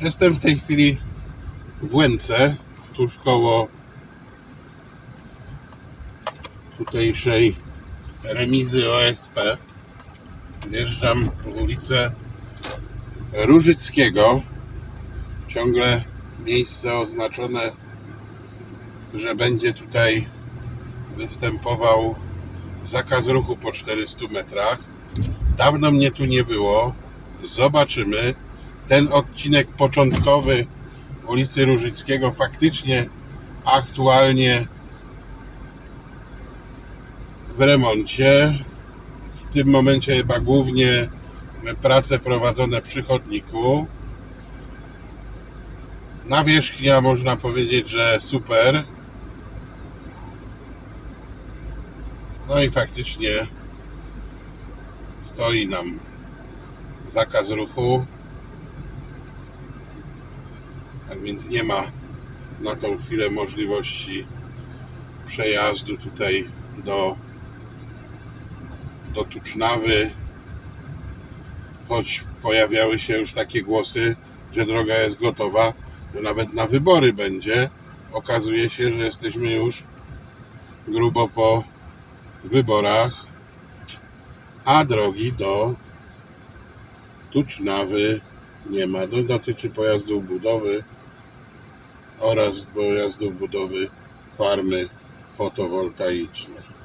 Jestem w tej chwili w Łęce, tuż koło tutejszej remizy OSP. Wjeżdżam w ulicę Różyckiego. Ciągle miejsce oznaczone, że będzie tutaj występował zakaz ruchu po 400 metrach. Dawno mnie tu nie było. Zobaczymy. Ten odcinek początkowy ulicy Różyckiego faktycznie aktualnie w remoncie. W tym momencie chyba głównie prace prowadzone przy chodniku. Nawierzchnia można powiedzieć, że super. No i faktycznie stoi nam zakaz ruchu. Tak więc nie ma na tą chwilę możliwości przejazdu tutaj do, do Tucznawy. Choć pojawiały się już takie głosy, że droga jest gotowa, że nawet na wybory będzie. Okazuje się, że jesteśmy już grubo po wyborach, a drogi do Tucznawy nie ma. Dotyczy pojazdów budowy oraz pojazdów budowy farmy fotowoltaicznej.